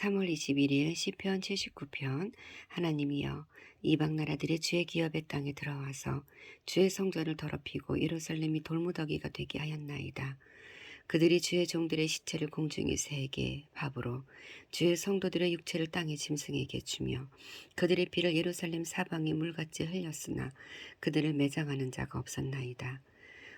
3월 21일 시편 79편 하나님이여 이방 나라들이 주의 기업의 땅에 들어와서 주의 성전을 더럽히고 예루살렘이 돌무더기가 되게 하였나이다. 그들이 주의 종들의 시체를 공중에 세게 밥으로 주의 성도들의 육체를 땅의 짐승에게 주며 그들의 피를 예루살렘 사방에 물같이 흘렸으나 그들을 매장하는 자가 없었나이다.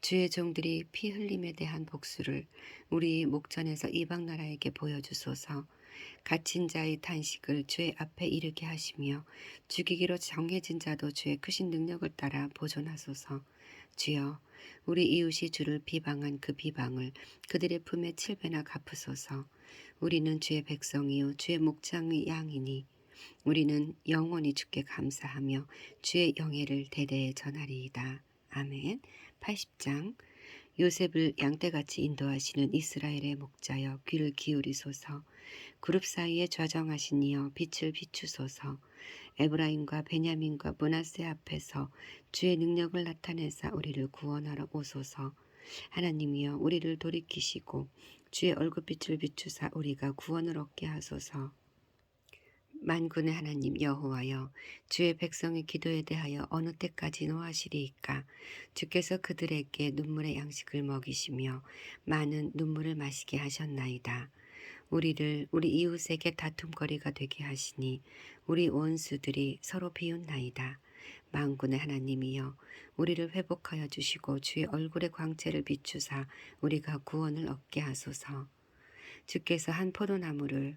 주의 종들이 피 흘림에 대한 복수를 우리 목전에서 이방 나라에게 보여주소서 갇힌 자의 탄식을 주의 앞에 이르게 하시며 죽이기로 정해진 자도 주의 크신 능력을 따라 보존하소서 주여 우리 이웃이 주를 비방한 그 비방을 그들의 품에 칠배나 갚으소서 우리는 주의 백성이요 주의 목장의 양이니 우리는 영원히 주께 감사하며 주의 영예를 대대에 전하리이다. 아멘. 80장 요셉을 양떼같이 인도하시는 이스라엘의 목자여 귀를 기울이소서. 그룹 사이에 좌정하신 이여 빛을 비추소서. 에브라임과 베냐민과 문하세 앞에서 주의 능력을 나타내사 우리를 구원하러 오소서. 하나님이여 우리를 돌이키시고 주의 얼굴빛을 비추사 우리가 구원을 얻게 하소서 만군의 하나님 여호와여 주의 백성의 기도에 대하여 어느 때까지 노하시리이까 주께서 그들에게 눈물의 양식을 먹이시며 많은 눈물을 마시게 하셨나이다. 우리를 우리 이웃에게 다툼거리가 되게 하시니 우리 원수들이 서로 비웃나이다. 만군의 하나님이여 우리를 회복하여 주시고 주의 얼굴의 광채를 비추사 우리가 구원을 얻게 하소서. 주께서 한 포도나무를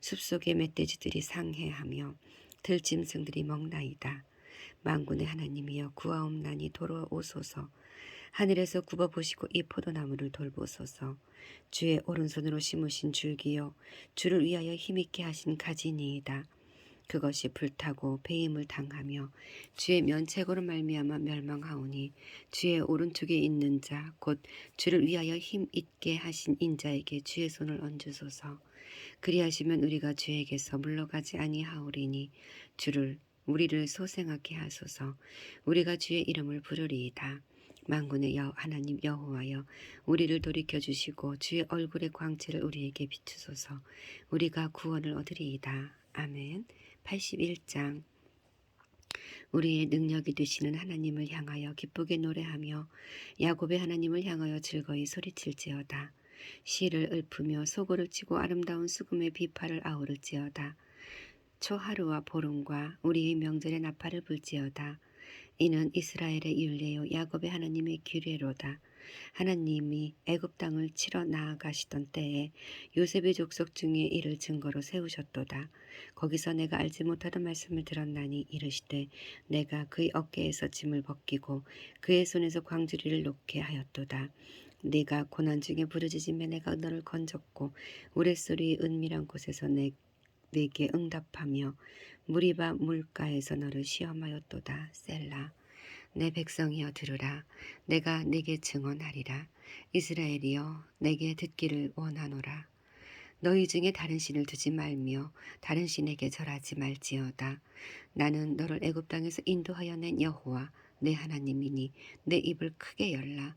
숲속의 멧돼지들이 상해하며 들짐승들이 먹나이다. 만군의 하나님이여 구하옵나니 돌아오소서. 하늘에서 굽어보시고 이 포도나무를 돌보소서. 주의 오른손으로 심으신 줄기요 주를 위하여 힘있게 하신 가지니이다. 그것이 불타고 배임을 당하며 주의 면책으로 말미암아 멸망하오니 주의 오른쪽에 있는 자 곧 주를 위하여 힘 있게 하신 인자에게 주의 손을 얹으소서 그리하시면 우리가 주에게서 물러가지 아니하오리니 주를 우리를 소생하게 하소서. 우리가 주의 이름을 부르리이다. 만군의 여 하나님 여호와여 우리를 돌이켜 주시고 주의 얼굴의 광채를 우리에게 비추소서. 우리가 구원을 얻으리이다. 아멘. 81장. 우리의 능력이 되시는 하나님을 향하여 기쁘게 노래하며 야곱의 하나님을 향하여 즐거이 소리칠지어다. 시를 읊으며 소고를 치고 아름다운 수금의 비파를 아우를지어다. 초하루와 보름과 우리의 명절의 나팔을 불지어다. 이는 이스라엘의 율례요 야곱의 하나님의 규례로다. 하나님이 애굽 땅을 치러 나아가시던 때에 요셉의 족속 중에 이를 증거로 세우셨도다. 거기서 내가 알지 못하던 말씀을 들었나니 이르시되 내가 그의 어깨에서 짐을 벗기고 그의 손에서 광주리를 놓게 하였도다. 네가 고난 중에 부르짖으며 내가 너를 건졌고 우레소리의 은밀한 곳에서 내, 내게 응답하며 무리바 물가에서 너를 시험하였도다. 셀라. 내 백성이여 들으라 내가 네게 증언하리라 이스라엘이여 내게 듣기를 원하노라 너희 중에 다른 신을 두지 말며 다른 신에게 절하지 말지어다 나는 너를 애굽 땅에서 인도하여 낸 여호와 내 하나님이니 내 입을 크게 열라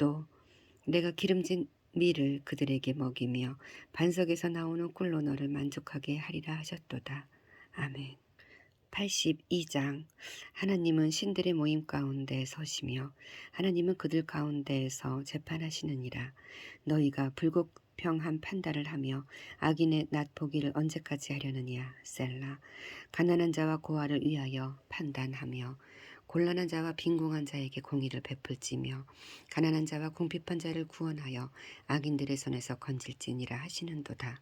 또 내가 기름진 밀을 그들에게 먹이며 반석에서 나오는 꿀로 너를 만족하게 하리라 하셨도다. 아멘. 82장. 하나님은 신들의 모임 가운데 서시며 하나님은 그들 가운데에서 재판하시느니라. 너희가 불공평한 판단을 하며 악인의 낫 보기를 언제까지 하려느냐? 셀라. 가난한 자와 고아를 위하여 판단하며 곤란한 자와 빈궁한 자에게 공의를 베풀지며 가난한 자와 궁핍한 자를 구원하여 악인들의 손에서 건질지니라 하시는도다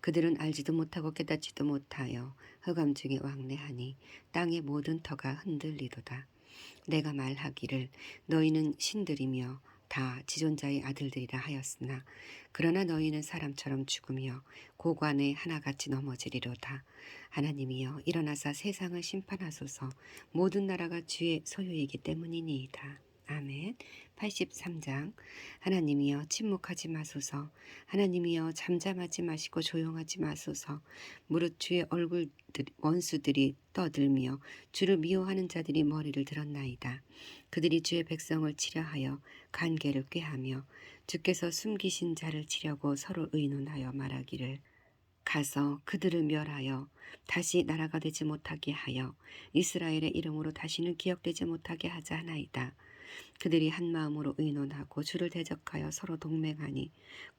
그들은 알지도 못하고 깨닫지도 못하여 흑암 중에 왕래하니 땅의 모든 터가 흔들리도다. 내가 말하기를 너희는 신들이며 다 지존자의 아들들이라 하였으나 그러나 너희는 사람처럼 죽으며 고관에 하나같이 넘어지리로다. 하나님이여 일어나사 세상을 심판하소서 모든 나라가 주의 소유이기 때문이니이다. 아멘. 83장. 하나님이여 침묵하지 마소서. 하나님이여 잠잠하지 마시고 조용하지 마소서. 무릇 주의 얼굴 원수들이 떠들며 주를 미워하는 자들이 머리를 들었나이다. 그들이 주의 백성을 치려하여 간계를 꾀하며 주께서 숨기신 자를 치려고 서로 의논하여 말하기를. 가서 그들을 멸하여 다시 나라가 되지 못하게 하여 이스라엘의 이름으로 다시는 기억되지 못하게 하자 하나이다. 그들이 한 마음으로 의논하고 주를 대적하여 서로 동맹하니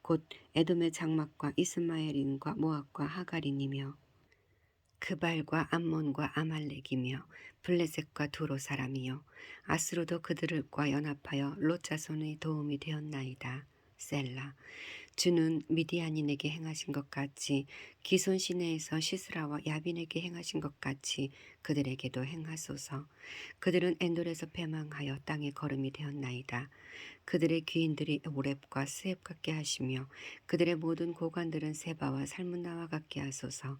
곧 에돔의 장막과 이스마엘인과 모압과 하갈인이며 그발과 암몬과 아말렉이며 블레셋과 두로 사람이요 아스로도 그들과 연합하여 롯 자손의 도움이 되었나이다. 셀라 주는 미디안인에게 행하신 것 같이 기손 시내에서 시스라와 야빈에게 행하신 것 같이 그들에게도 행하소서. 그들은 엔돌에서 패망하여 땅에 걸음이 되었나이다. 그들의 귀인들이 오랩과 스앱 같게 하시며 그들의 모든 고관들은 세바와 살문나와 같게 하소서.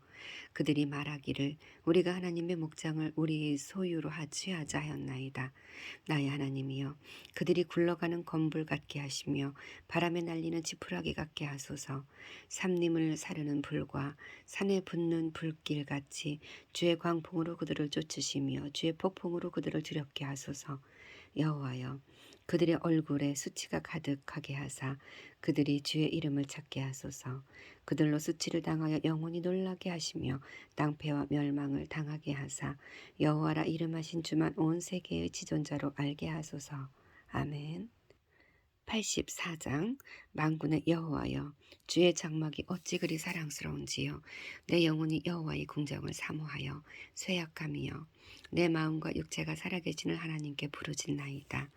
그들이 말하기를 우리가 하나님의 목장을 우리의 소유로 하취하자 하였나이다. 나의 하나님이여 그들이 굴러가는 건불 같게 하시며 바람에 날리는 지푸라기 같게 하소서. 삼림을 사르는 불과 산에 붙는 불길 같이 주의 광풍으로 그들을 쫓으시며 주의 폭풍으로 그들을 두렵게 하소서. 여호와여 그들의 얼굴에 수치가 가득하게 하사 그들이 주의 이름을 찾게 하소서. 그들로 수치를 당하여 영원히 놀라게 하시며 땅패와 멸망을 당하게 하사 여호와라 이름하신 주만 온 세계의 지존자로 알게 하소서. 아멘. 84장 만군의 여호와여 주의 장막이 어찌 그리 사랑스러운지요 내 영혼이 여호와의 궁정을 사모하여 쇠약함이여 내 마음과 육체가 살아계시는 하나님께 부르짖나이다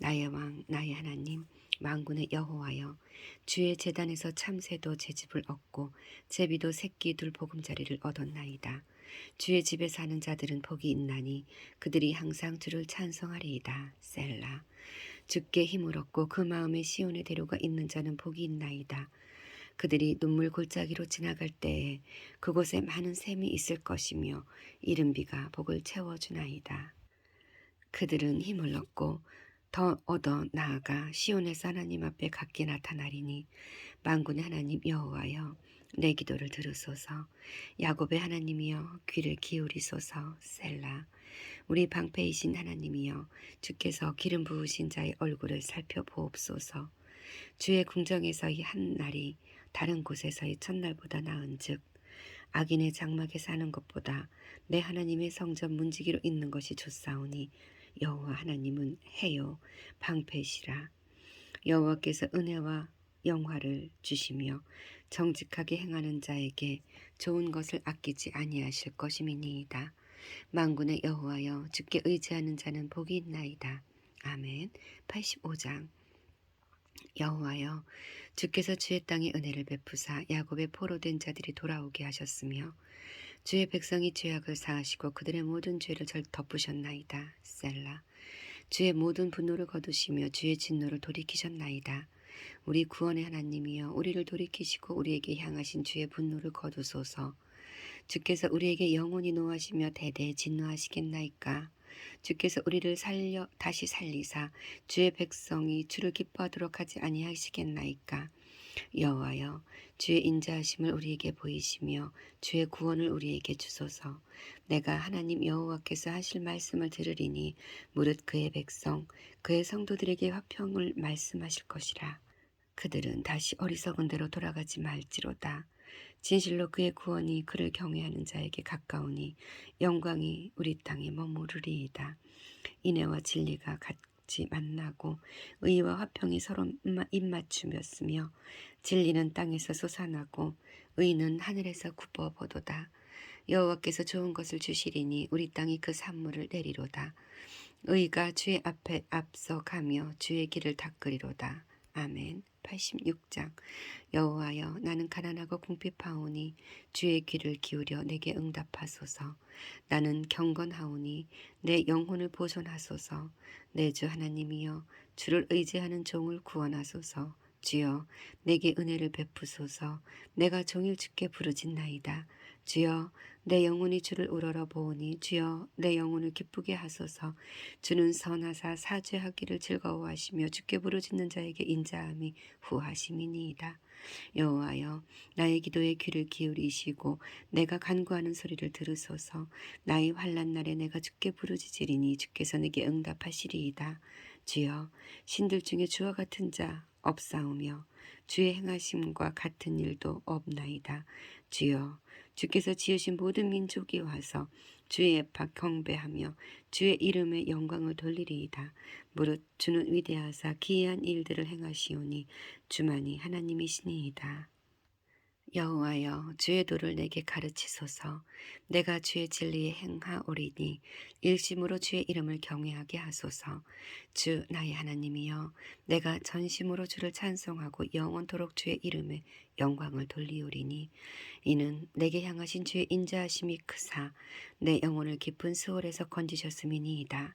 나의 왕 나의 하나님 만군의 여호와여 주의 재단에서 참새도 제 집을 얻고 제비도 새끼 둘 보금자리를 얻었나이다 주의 집에 사는 자들은 복이 있나니 그들이 항상 주를 찬송하리이다 셀라 주께 힘을 얻고 그 마음에 시온의 대로가 있는 자는 복이 있나이다. 그들이 눈물 골짜기로 지나갈 때에 그곳에 많은 샘이 있을 것이며 이른 비가 복을 채워주나이다. 그들은 힘을 얻고 더 얻어 나아가 시온에서 하나님 앞에 각기 나타나리니 만군의 하나님 여호와여 내 기도를 들으소서. 야곱의 하나님이여 귀를 기울이소서. 셀라 우리 방패이신 하나님이여 주께서 기름 부으신 자의 얼굴을 살펴보옵소서. 주의 궁정에서의 한 날이 다른 곳에서의 첫날보다 나은즉 악인의 장막에 사는 것보다 내 하나님의 성전 문지기로 있는 것이 좋사오니 여호와 하나님은 해요 방패시라 여호와께서 은혜와 영화를 주시며 정직하게 행하는 자에게 좋은 것을 아끼지 아니하실 것임이니이다. 만군의 여호와여 주께 의지하는 자는 복이 있나이다. 아멘. 85장 여호와여 주께서 주의 땅에 은혜를 베푸사 야곱의 포로된 자들이 돌아오게 하셨으며 주의 백성이 죄악을 사하시고 그들의 모든 죄를 절 덮으셨나이다. 셀라 주의 모든 분노를 거두시며 주의 진노를 돌이키셨나이다. 우리 구원의 하나님이여 우리를 돌이키시고 우리에게 향하신 주의 분노를 거두소서. 주께서 우리에게 영원히 노하시며 대대 진노하시겠나이까. 주께서 우리를 살려 다시 살리사 주의 백성이 주를 기뻐하도록 하지 아니하시겠나이까. 여호와여 주의 인자하심을 우리에게 보이시며 주의 구원을 우리에게 주소서. 내가 하나님 여호와께서 하실 말씀을 들으리니 무릇 그의 백성 그의 성도들에게 화평을 말씀하실 것이라. 그들은 다시 어리석은 대로 돌아가지 말지로다. 진실로 그의 구원이 그를 경외하는 자에게 가까우니 영광이 우리 땅에 머무르리이다. 인애와 진리가 같이 만나고 의와 화평이 서로 입맞춤이었으며 진리는 땅에서 솟아나고 의는 하늘에서 굽어보도다. 여호와께서 좋은 것을 주시리니 우리 땅이 그 산물을 내리로다. 의가 주의 앞에 앞서 가며 주의 길을 닦으리로다. 아멘. 86장. 여호와여 나는 가난하고 궁핍하오니 주의 귀를 기울여 내게 응답하소서. 나는 경건하오니 내 영혼을 보존하소서. 내 주 하나님이여 주를 의지하는 종을 구원하소서. 주여 내게 은혜를 베푸소서. 내가 종일 주께 부르짖나이다 주여 내 영혼이 주를 우러러 보오니 주여 내 영혼을 기쁘게 하소서. 주는 선하사 사죄하기를 즐거워하시며 주께 부르짖는 자에게 인자함이 후하심이니이다. 여호와여 나의 기도에 귀를 기울이시고 내가 간구하는 소리를 들으소서. 나의 환난 날에 내가 주께 부르짖으리니 주께서 내게 응답하시리이다. 주여 신들 중에 주와 같은 자 없사오며 주의 행하심과 같은 일도 없나이다. 주여 주께서 지으신 모든 민족이 와서 주의 앞 경배하며 주의 이름에 영광을 돌리리이다. 무릇 주는 위대하사 기이한 일들을 행하시오니 주만이 하나님이시니이다. 여호와여 주의 도를 내게 가르치소서. 내가 주의 진리에 행하오리니 일심으로 주의 이름을 경외하게 하소서. 주 나의 하나님이여 내가 전심으로 주를 찬송하고 영원토록 주의 이름에 영광을 돌리오리니 이는 내게 향하신 주의 인자하심이 크사 내 영혼을 깊은 수월에서 건지셨음이니이다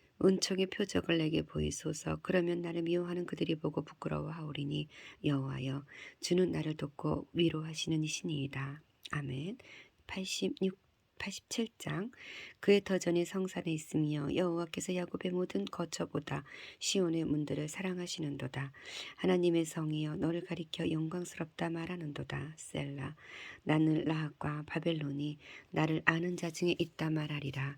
은총의 표적을 내게 보이소서. 그러면 나를 미워하는 그들이 보고 부끄러워하오리니 여호와여 주는 나를 돕고 위로하시는 이시니이다. 아멘. 86 87장. 그의 터전이 성산에 있으며 여호와께서 야곱의 모든 거처보다 시온의 문들을 사랑하시는도다. 하나님의 성이여 너를 가리켜 영광스럽다 말하는도다. 셀라 나는 라합과 바벨론이 나를 아는 자 중에 있다 말하리라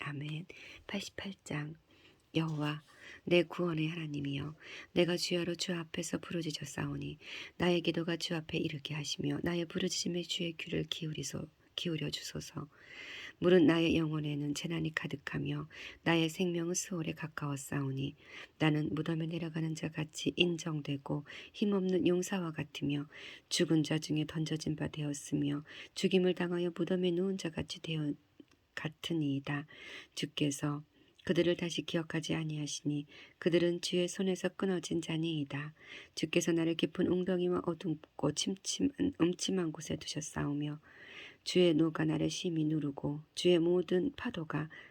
아멘. 88장 여호와 내 구원의 하나님이여 내가 주야로 주 앞에서 부르짖어 싸우니 나의 기도가 주 앞에 이르게 하시며 나의 부르짖음에 주의 귀를 기울이소 기울여 주소서 물은 나의 영혼에는 재난이 가득하며 나의 생명은 수월에 가까워 싸우니 나는 무덤에 내려가는 자 같이 인정되고 힘없는 용사와 같으며 죽은 자 중에 던져진 바 되었으며 죽임을 당하여 무덤에 누운 자 같이 되어 같으니이다. 주께서 그들을 다시 기억하지 아니하시니 그들은 주의 손에서 끊어진 자니이다. 주께서 나를 깊은 웅덩이와 어둡고 침침한 음침한 곳에 두셨사오며 주의 노가 나를 심히 누르고 주의 모든 파도가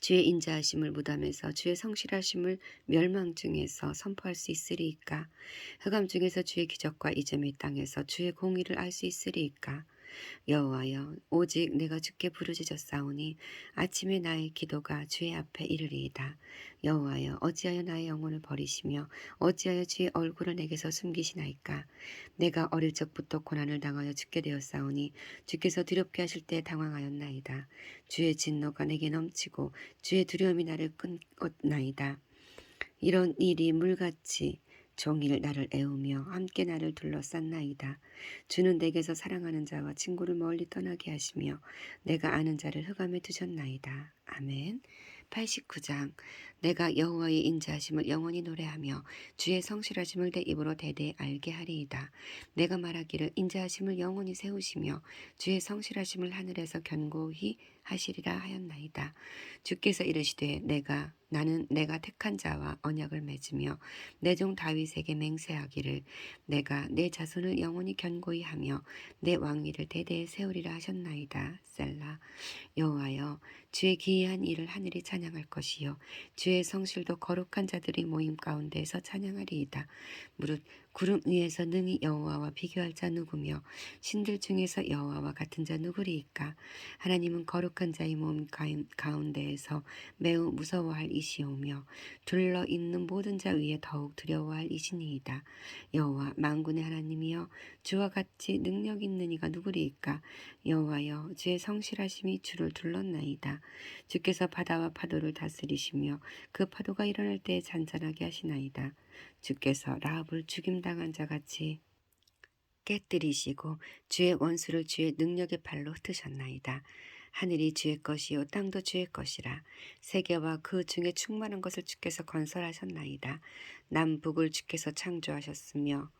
주의 인자하심을 무담에서 주의 성실하심을 멸망 중에서 선포할 수 있으리이까? 흑암 중에서 주의 기적과 이점의 땅에서 주의 공의를 알 수 있으리이까 여호와여 오직 내가 주께 부르짖었사오니 아침에 나의 기도가 주의 앞에 이르리이다. 여호와여 어찌하여 나의 영혼을 버리시며 어찌하여 주의 얼굴을 내게서 숨기시나이까? 내가 어릴 적부터 고난을 당하여 죽게 되었사오니 주께서 두렵게 하실 때 당황하였나이다. 주의 진노가 내게 넘치고 주의 두려움이 나를 끊었나이다. 이런 일이 물같이 종일 나를 애우며 함께 나를 둘러쌌나이다. 주는 내게서 사랑하는 자와 친구를 멀리 떠나게 하시며 내가 아는 자를 흑암에 두셨나이다. 아멘. 89장 내가 여호와의 인자하심을 영원히 노래하며 주의 성실하심을 내 입으로 대대 알게 하리이다. 내가 말하기를 인자하심을 영원히 세우시며 주의 성실하심을 하늘에서 견고히 하시리라 하였나이다. 주께서 이르시되 내가 나는 내가 택한 자와 언약을 맺으며 내 종 다윗에게 맹세하기를 내가 내 자손을 영원히 견고히 하며 내 왕위를 대대에 세우리라 하셨나이다. 셀라 여호와여 주의 기이한 일을 하늘이 찬양할 것이요 주의 성실도 거룩한 자들이 모임 가운데에서 찬양하리이다. 무릇 구름 위에서 능히 여호와와 비교할 자 누구며 신들 중에서 여호와와 같은 자 누구리이까? 하나님은 거룩한 자의 몸 가운데에서 매우 무서워할 이시오며 둘러 있는 모든 자 위에 더욱 두려워할 이시니이다. 여호와 만군의 하나님이여 주와 같이 능력 있는 이가 누구리이까? 여호와여 주의 성실하심이 주를 둘렀나이다. 주께서 바다와 파도를 다스리시며 그 파도가 일어날 때 잔잔하게 하시나이다 주께서 라합을 죽임당한 자 같이 깨뜨리시고 주의 원수를 주의 능력의 발로 흩으셨나이다. 하늘이 주의 것이요 땅도 주의 것이라 세계와 그 중에 충만한 것을 주께서 건설하셨나이다. 남북을 주께서 창조하셨으며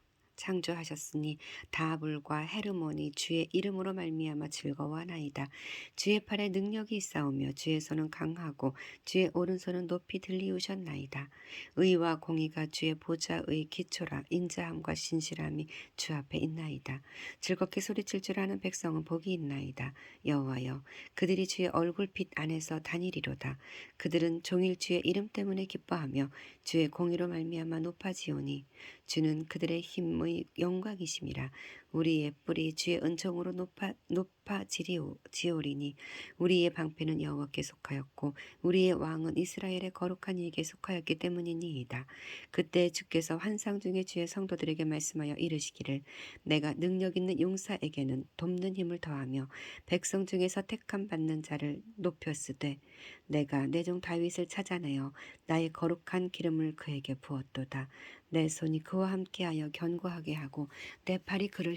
창조하셨으니 다불과 헤르몬이 주의 이름으로 말미암아 즐거워하나이다. 주의 팔에 능력이 있사오며 주의 손은 강하고 주의 오른손은 높이 들리우셨나이다. 의와 공의가 주의 보좌의 기초라 인자함과 신실함이 주 앞에 있나이다. 즐겁게 소리칠 줄 아는 백성은 복이 있나이다. 여호와여 그들이 주의 얼굴빛 안에서 다니리로다. 그들은 종일 주의 이름 때문에 기뻐하며 주의 공의로 말미암아 높아지오니 주는 그들의 힘의 영광이심이라 우리의 뿌리 주의 은총으로 높아 높아지리오지오리니 우리의 방패는 여호와께 속하였고 우리의 왕은 이스라엘의 거룩한 이에게 속하였기 때문이니이다. 그때 주께서 환상 중에 주의 성도들에게 말씀하여 이르시기를 내가 능력 있는 용사에게는 돕는 힘을 더하며 백성 중에서 택함 받는 자를 높였으되 내가 내 종 다윗을 찾아내어 나의 거룩한 기름을 그에게 부었도다. 내 손이 그와 함께하여 견고하게 하고 내 팔이 그를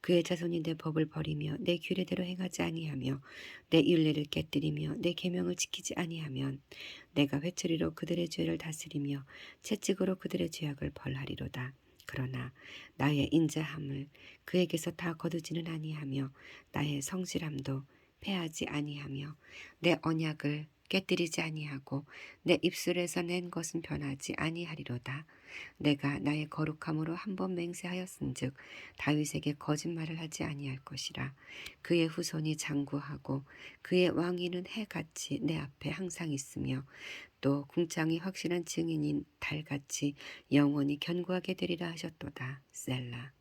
그의 자손이 내 법을 버리며 내 규례대로 행하지 아니하며 내 율례를 깨뜨리며 내 계명을 지키지 아니하면 내가 회초리로 그들의 죄를 다스리며 채찍으로 그들의 죄악을 벌하리로다. 그러나 나의 인자함을 그에게서 다 거두지는 아니하며 나의 성실함도 패하지 아니하며 내 언약을 깨뜨리지 아니하고 내 입술에서 낸 것은 변하지 아니하리로다. 내가 나의 거룩함으로 한 번 맹세하였은즉 다윗에게 거짓말을 하지 아니할 것이라. 그의 후손이 장구하고 그의 왕위는 해같이 내 앞에 항상 있으며 또 궁창이 확실한 증인인 달같이 영원히 견고하게 되리라 하셨도다. 셀라.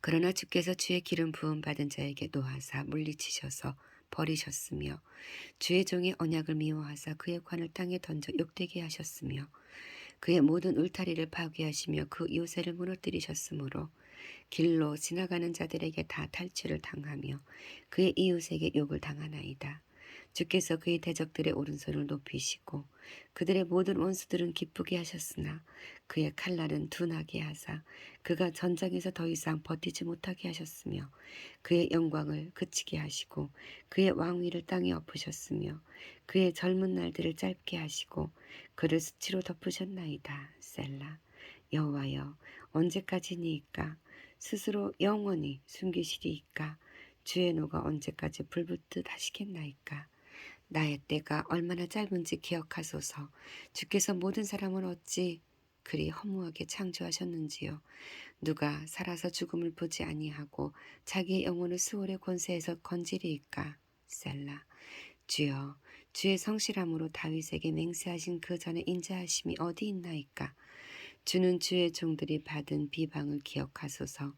그러나 주께서 주의 기름 부음 받은 자에게 노하사 물리치셔서 버리셨으며 주의 종의 언약을 미워하사 그의 관을 땅에 던져 욕되게 하셨으며 그의 모든 울타리를 파괴하시며 그 요새를 무너뜨리셨으므로 길로 지나가는 자들에게 다 탈취를 당하며 그의 이웃에게 욕을 당하나이다. 주께서 그의 대적들의 오른손을 높이시고 그들의 모든 원수들은 기쁘게 하셨으나 그의 칼날은 둔하게 하사 그가 전장에서 더 이상 버티지 못하게 하셨으며 그의 영광을 그치게 하시고 그의 왕위를 땅에 엎으셨으며 그의 젊은 날들을 짧게 하시고 그를 수치로 덮으셨나이다. 셀라. 여호와여 언제까지니이까? 스스로 영원히 숨기시리이까? 주의 노가 언제까지 불붙듯 하시겠나이까 나의 때가 얼마나 짧은지 기억하소서. 주께서 모든 사람을 어찌 그리 허무하게 창조하셨는지요. 누가 살아서 죽음을 보지 아니하고 자기의 영혼을 수월의 권세에서 건지리이까? 셀라. 주여 주의 성실함으로 다윗에게 맹세하신 그 전에 인자하심이 어디 있나이까? 주는 주의 종들이 받은 비방을 기억하소서.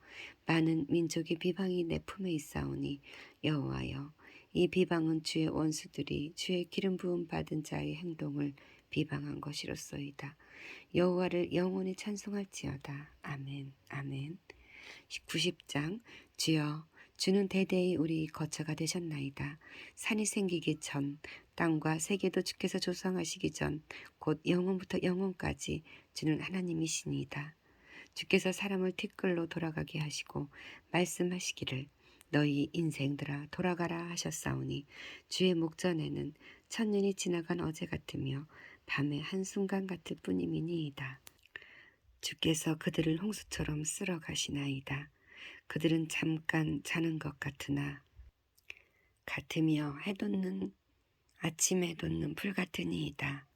많은 민족의 비방이 내 품에 있사오니 여호와여 이 비방은 주의 원수들이 주의 기름 부음 받은 자의 행동을 비방한 것이로소이다. 여호와를 영원히 찬송할지어다. 아멘. 아멘. 90장 주여 주는 대대히 우리 거처가 되셨나이다. 산이 생기기 전 땅과 세계도 주께서 조성하시기 전 곧 영원부터 영원까지 주는 하나님이시니이다. 주께서 사람을 티끌로 돌아가게 하시고 말씀하시기를 너희 인생들아 돌아가라 하셨사오니 주의 목전에는 천년이 지나간 어제 같으며 밤의 한순간 같을 뿐이미니이다. 주께서 그들을 홍수처럼 쓸어 가시나이다. 그들은 잠깐 자는 것 같으나 같으며 해돋는 아침에 돋는 풀 같으니이다.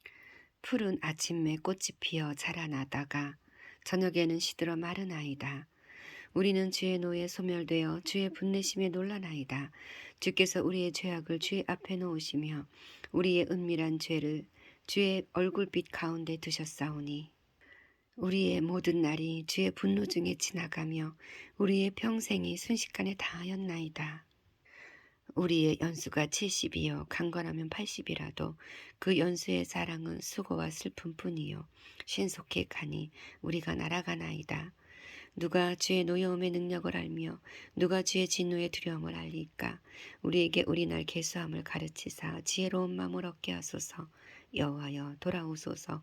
풀은 아침에 꽃이 피어 자라나다가 저녁에는 시들어 마르나이다. 우리는 주의 노에 소멸되어 주의 분내심에 놀라나이다. 주께서 우리의 죄악을 주의 앞에 놓으시며 우리의 은밀한 죄를 주의 얼굴빛 가운데 두셨사오니 우리의 모든 날이 주의 분노 중에 지나가며 우리의 평생이 순식간에 다하였나이다. 우리의 연수가 70이요 강건하면 80이라도 그 연수의 사랑은 수고와 슬픔뿐이요 신속히 가니 우리가 날아가나이다. 누가 주의 노여움의 능력을 알며 누가 주의 진노의 두려움을 알리까? 우리에게 우리 날 개수함을 가르치사 지혜로운 마음을 얻게 하소서. 여호와여 돌아오소서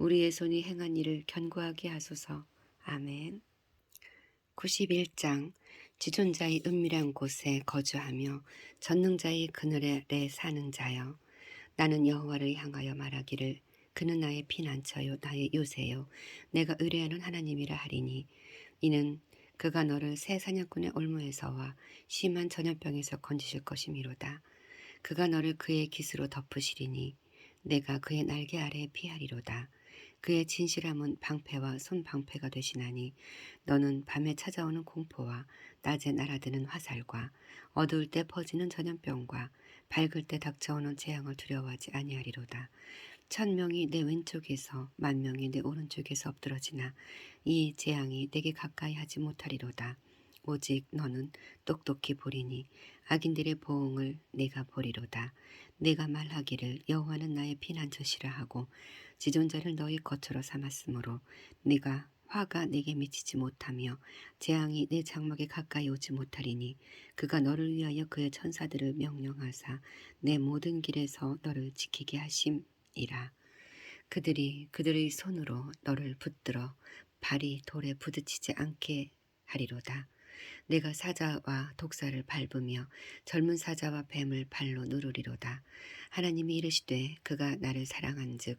우리의 손이 행한 일을 견고하게 하소서. 아멘. 91장 지존자의 은밀한 곳에 거주하며 전능자의 그늘에 사는 자여 나는 여호와를 향하여 말하기를 그는 나의 피난처요 나의 요새요 내가 의뢰하는 하나님이라 하리니 이는 그가 너를 새 사냥꾼의 올무에서와 심한 전염병에서 건지실 것이미로다 그가 너를 그의 깃으로 덮으시리니 내가 그의 날개 아래에 피하리로다 그의 진실함은 방패와 손방패가 되시나니 너는 밤에 찾아오는 공포와 낮에 날아드는 화살과 어두울 때 퍼지는 전염병과 밝을 때 닥쳐오는 재앙을 두려워하지 아니하리로다. 천 명이 내 왼쪽에서 만 명이 내 오른쪽에서 엎드러지나 이 재앙이 내게 가까이 하지 못하리로다. 오직 너는 똑똑히 보리니 악인들의 보응을 내가 보리로다. 내가 말하기를 여호와는 나의 피난처시라 하고 지존자를 너희 거처로 삼았으므로 네가 화가 내게 미치지 못하며 재앙이 내 장막에 가까이 오지 못하리니 그가 너를 위하여 그의 천사들을 명령하사 내 모든 길에서 너를 지키게 하심이라. 그들이 그들의 손으로 너를 붙들어 발이 돌에 부딪히지 않게 하리로다. 내가 사자와 독사를 밟으며 젊은 사자와 뱀을 발로 누르리로다. 하나님이 이르시되 그가 나를 사랑한즉